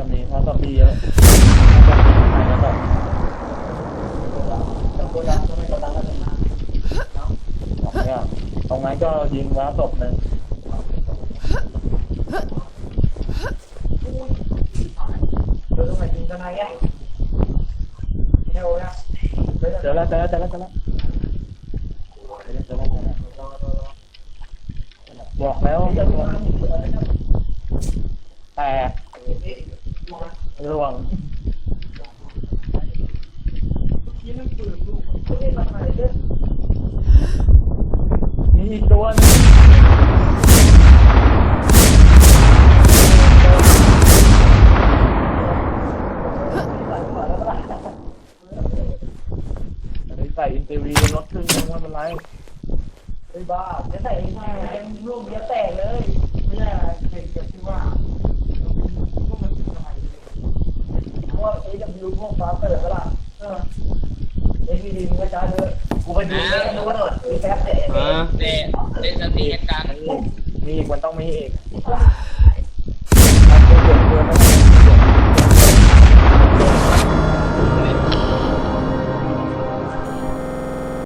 เยอะแล้วแบบเนี่ยตรงนั้นก็ยิงว้าศพหนึ่งเจอแล้วเจอแล้วเจอแล้วเจอแล้วเจอแล้วเจอแล้วเจอแล้วบอกแล้วแต่ ร่วงมีอีกตัวนึงใส่อินเตอร์วีรถครึ่งนึงไม่เป็นไรไอ้บ้าจะใส่ยังไงเป็นลูกเยวแตกเยไม่ใช่อะไรเด็กกับที่ว่าพวกมันเป็นอะไร เพราะว่าเอวพวกฟ้าเปิดก็ล่ะเออเอวีดีมึงก็จ้าเลยกูไปดูแม่ดูว่าโดดมีแป๊บเตะอ่าเล่เล่นสติกันมีอีกมันต้องมีอีกมันเป็นเกิดเกิน